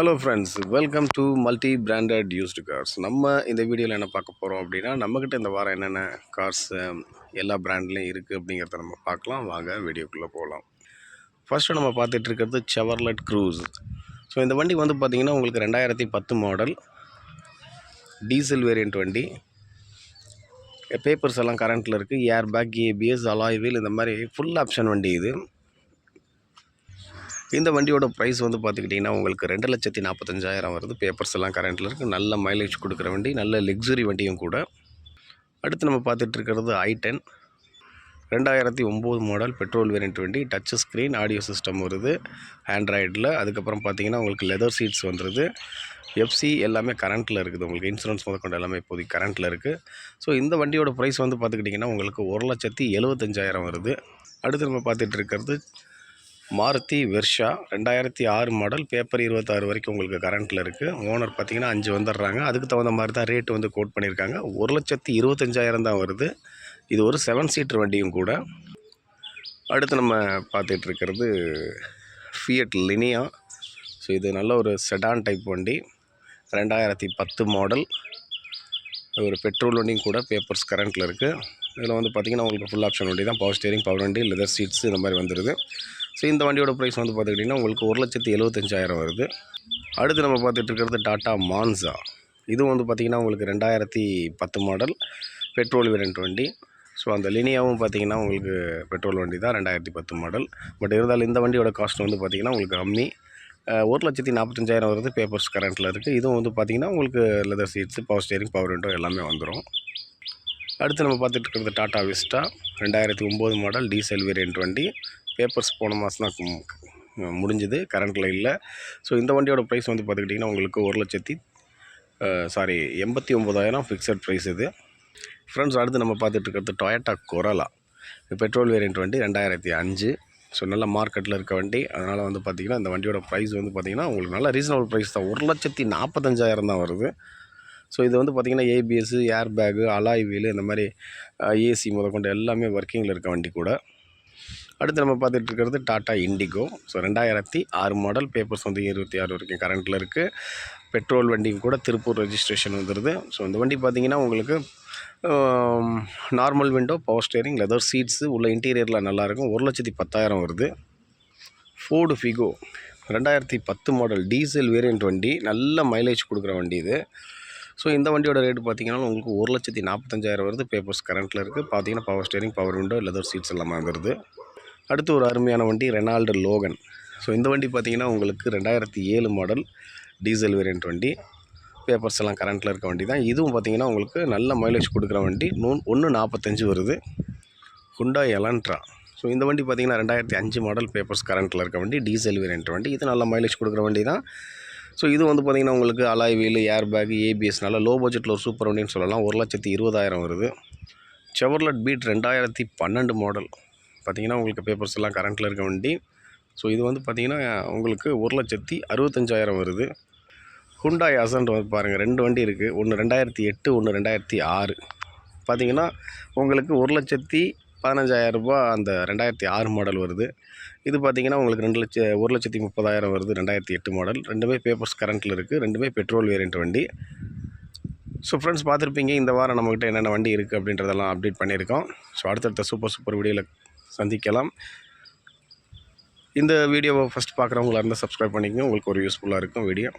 Hello friends welcome to multi branded used cars நம்ம இந்த வீடியோவில் என்ன பார்க்க போகிறோம் அப்படின்னா நம்மக்கிட்ட இந்த வாரம் என்னென்ன கார்ஸ் எல்லா பிராண்ட்லேயும் இருக்குது அப்படிங்கிறத நம்ம பார்க்கலாம். வாங்க வீடியோக்குள்ளே போகலாம் ஃபஸ்ட்டு நம்ம பார்த்துட்டு இருக்கிறது செவர்லெட் க்ரூஸ் ஸோ இந்த வண்டி வந்து பார்த்திங்கன்னா உங்களுக்கு ரெண்டாயிரத்தி பத்து மாடல் டீசல் வேரியண்ட் வண்டி. பேப்பர்ஸ் எல்லாம் கரண்ட்டில் இருக்குது ஏர் பேக் ஏபிஎஸ் அலாய்வில் இந்த மாதிரி ஃபுல் ஆப்ஷன் வண்டி இது. இந்த வண்டியோட ப்ரைஸ் வந்து பார்த்துக்கிட்டிங்கன்னா உங்களுக்கு ரெண்டு லட்சத்தி நாற்பத்தஞ்சாயிரம் வருது. பேப்பர்ஸ் எல்லாம் கரண்டில் இருக்குது நல்ல மைலேஜ் கொடுக்குற வண்டி நல்ல லக்ஸுரி வண்டியும் கூட. அடுத்து நம்ம பார்த்துட்ருக்கிறது ஐ டென் ரெண்டாயிரத்தி ஒம்பது மாடல் பெட்ரோல் வேரியன்ட் வண்டி. டச் ஸ்க்ரீன் ஆடியோ சிஸ்டம் வருது. ஆண்ட்ராய்டில் அதுக்கப்புறம் பார்த்தீங்கன்னா உங்களுக்கு லெதர் சீட்ஸ் வந்துடுது எஃப்சி எல்லாமே கரண்ட்டில் இருக்குது. உங்களுக்கு இன்சூரன்ஸ் முதற்கொண்டு எல்லாமே இப்போதைக்கு கரண்ட்டில் இருக்குது ஸோ இந்த வண்டியோட ப்ரைஸ் வந்து பார்த்துக்கிட்டிங்கன்னா உங்களுக்கு ஒரு லட்சத்தி எழுபத்தஞ்சாயிரம் வருது. அடுத்து நம்ம பார்த்துட்டு இருக்கிறது மாருதி வெர்ஷா ரெண்டாயிரத்தி ஆறு மாடல் பேப்பர் இருபத்தாறு வரைக்கும் உங்களுக்கு கரண்ட்டில் இருக்குது ஓனர் பார்த்தீங்கன்னா அஞ்சு வந்துடுறாங்க. அதுக்கு தகுந்த மாதிரி தான் ரேட்டு வந்து கோட் பண்ணியிருக்காங்க. ஒரு லட்சத்தி இருபத்தஞ்சாயிரம் தான் வருது. இது ஒரு செவன் சீட்டர் வண்டியும் கூட. அடுத்து நம்ம பார்த்துட்டு இருக்கிறது ஃபியட் லினியா ஸோ இது நல்ல ஒரு செடான் டைப் வண்டி. ரெண்டாயிரத்தி பத்து மாடல் ஒரு பெட்ரோல் வண்டியும் கூட பேப்பர்ஸ் கரண்ட்டில் இருக்குது இதில் வந்து பார்த்திங்கன்னா உங்களுக்கு ஃபுல் ஆப்ஷன் வண்டி தான். பவர் ஸ்டேரிங் பவர் வண்டி லெதர் சீட்ஸ் இந்த மாதிரி வந்துடுது ஸோ இந்த வண்டியோட ப்ரைஸ் வந்து பார்த்துக்கிட்டிங்கன்னா உங்களுக்கு ஒரு லட்சத்தி எழுபத்தஞ்சாயிரம் வருது. அடுத்து நம்ம பார்த்துட்டு இருக்கிறது டாட்டா மான்சா இதுவும் வந்து பார்த்திங்கன்னா உங்களுக்கு ரெண்டாயிரத்தி பத்து மாடல் பெட்ரோல் வேரியன்ட் வண்டி. ஸோ அந்த லினியாவும் பார்த்தீங்கன்னா உங்களுக்கு பெட்ரோல் வண்டி தான் ரெண்டாயிரத்தி பத்து மாடல் பட் இருந்தாலும் இந்த வண்டியோட காஸ்ட் வந்து பார்த்திங்கன்னா உங்களுக்கு கம்மி ஒரு லட்சத்தி நாற்பத்தஞ்சாயிரம் வருது பேப்பர்ஸ் கரண்ட்டில் இருக்குது இதுவும் வந்து பார்த்திங்கன்னா உங்களுக்கு leather seats power steering power window எல்லாமே வந்துடும் அடுத்து நம்ம பார்த்துட்டு இருக்கிறது டாட்டா விஸ்டா ரெண்டாயிரத்தி ஒம்பது மாடல் டீசல் வேரியன்ட் வண்டி. பேப்பர்ஸ் போன மாதம் தான் முடிஞ்சுது. கரண்ட்டில் இல்லை. ஸோ இந்த வண்டியோட ப்ரைஸ் வந்து பார்த்துக்கிட்டிங்கன்னா உங்களுக்கு ஒரு லட்சத்தி சாரி எண்பத்தி ஒம்பதாயிரம் ஃபிக்ஸட் ப்ரைஸ் இது. ஃப்ரெண்ட்ஸ் அடுத்து நம்ம பார்த்துட்டு இருக்கிறது டொயட்டா கொரலா பெட்ரோல் வேரியண்ட் வண்டி ரெண்டாயிரத்தி அஞ்சு. ஸோ நல்ல மார்க்கெட்டில் இருக்க வண்டி. அதனால் வந்து பார்த்திங்கன்னா இந்த வண்டியோட ப்ரைஸ் வந்து பார்த்திங்கன்னா உங்களுக்கு நல்ல ரீசனபிள் ப்ரைஸ் தான். ஒரு லட்சத்தி நாற்பத்தஞ்சாயிரம் தான் வருது. ஸோ இது வந்து பார்த்திங்கன்னா ABS air bag alloy wheel இந்த மாதிரி ஏசி முதற்கொண்டு எல்லாமே ஒர்க்கிங்கில் இருக்க வண்டி கூட. அடுத்து நம்ம பார்த்துட்டு இருக்கிறது டாட்டா இண்டிகோ. ஸோ ரெண்டாயிரத்தி ஆறு மாடல் பேப்பர்ஸ் வந்து இருபத்தி ஆறு வரைக்கும் கரண்ட்டில் இருக்குது பெட்ரோல் வண்டியும் கூட திருப்பூர் ரெஜிஸ்ட்ரேஷன் வந்துடுது ஸோ இந்த வண்டி பார்த்திங்கன்னா உங்களுக்கு normal window power steering leather seats உள்ள இன்டீரியரில் நல்லாயிருக்கும் ஒரு லட்சத்தி பத்தாயிரம் வருது. ஃபோர்டு ஃபிகோ ரெண்டாயிரத்தி பத்து மாடல் டீசல் வேரியண்ட் வண்டி. நல்ல மைலேஜ் கொடுக்குற வண்டி இது. ஸோ இந்த வண்டியோட ரேட்டு பார்த்தீங்கன்னா உங்களுக்கு ஒரு லட்சத்தி நாற்பத்தஞ்சாயிரம் வருது. பேப்பர்ஸ் கரண்ட்டில் இருக்குது பார்த்தீங்கன்னா power steering power window leather seats எல்லாமே வந்துடுது அடுத்து ஒரு அருமையான வண்டி ரெனால்டு லோகன். ஸோ இந்த வண்டி பார்த்திங்கன்னா உங்களுக்கு ரெண்டாயிரத்தி ஏழு மாடல் டீசல் வேரியண்ட் வண்டி. பேப்பர்ஸ் எல்லாம் கரண்ட்டில் இருக்க வண்டி தான். இதுவும் பார்த்திங்கன்னா உங்களுக்கு நல்ல மைலேஜ் கொடுக்குற வண்டி. நூ ஒன்று நாற்பத்தஞ்சு வருது. குண்டா எலன்ட்ரா ஸோ இந்த வண்டி பார்த்திங்கன்னா ரெண்டாயிரத்தி அஞ்சு மாடல் பேப்பர்ஸ் கரண்ட்டில் இருக்க வண்டி டீசல் வேரியண்ட் வண்டி. இது நல்ல மைலேஜ் கொடுக்குற வண்டி தான். ஸோ இது வந்து பார்த்திங்கன்னா உங்களுக்கு alloy wheel air bag ABS நல்ல லோ பட்ஜெட்டில் ஒரு சூப்பர் வண்டின்னு சொல்லலாம். ஒரு லட்சத்தி இருபதாயிரம் வருது. செவர்லட் பீட் ரெண்டாயிரத்தி பன்னெண்டு மாடல் பார்த்திங்கன்னா உங்களுக்கு பேப்பர்ஸ் எல்லாம் கரண்ட்டில் இருக்க வண்டி. ஸோ இது வந்து பார்த்திங்கன்னா உங்களுக்கு ஒரு லட்சத்தி அறுபத்தஞ்சாயிரம் வருது. ஹுண்டாய் அசன்ட் வந்து பாருங்கள் ரெண்டு வண்டி இருக்குது ஒன்று ரெண்டாயிரத்தி எட்டு ஒன்று ரெண்டாயிரத்தி ஆறு. பார்த்திங்கன்னா உங்களுக்கு ஒரு லட்சத்தி பதினஞ்சாயிரரூபா அந்த ரெண்டாயிரத்தி ஆறு மாடல் வருது. இது பார்த்திங்கன்னா உங்களுக்கு ரெண்டு லட்ச ஒரு லட்சத்தி முப்பதாயிரம் வருது ரெண்டாயிரத்தி எட்டு மாடல் ரெண்டுமே பேப்பர்ஸ் கரண்ட்டில் இருக்குது ரெண்டுமே பெட்ரோல் வேரியண்ட் வண்டி. ஸோ ஃப்ரெண்ட்ஸ் பார்த்துருப்பீங்க இந்த வாரம் நம்மக்கிட்ட என்னென்ன வண்டி இருக்குது அப்படின்றதெல்லாம் அப்டேட் பண்ணியிருக்கோம். ஸோ அடுத்தடுத்த சூப்பர் சூப்பர் வீடியோவில் சந்திக்கலாம். இந்த வீடியோவை ஃபஸ்ட் பார்க்குறவங்களா இருந்தால் சப்ஸ்கிரைப் பண்ணிக்கோங்க. உங்களுக்கு ஒரு யூஸ்ஃபுல்லாக இருக்கும் வீடியோ.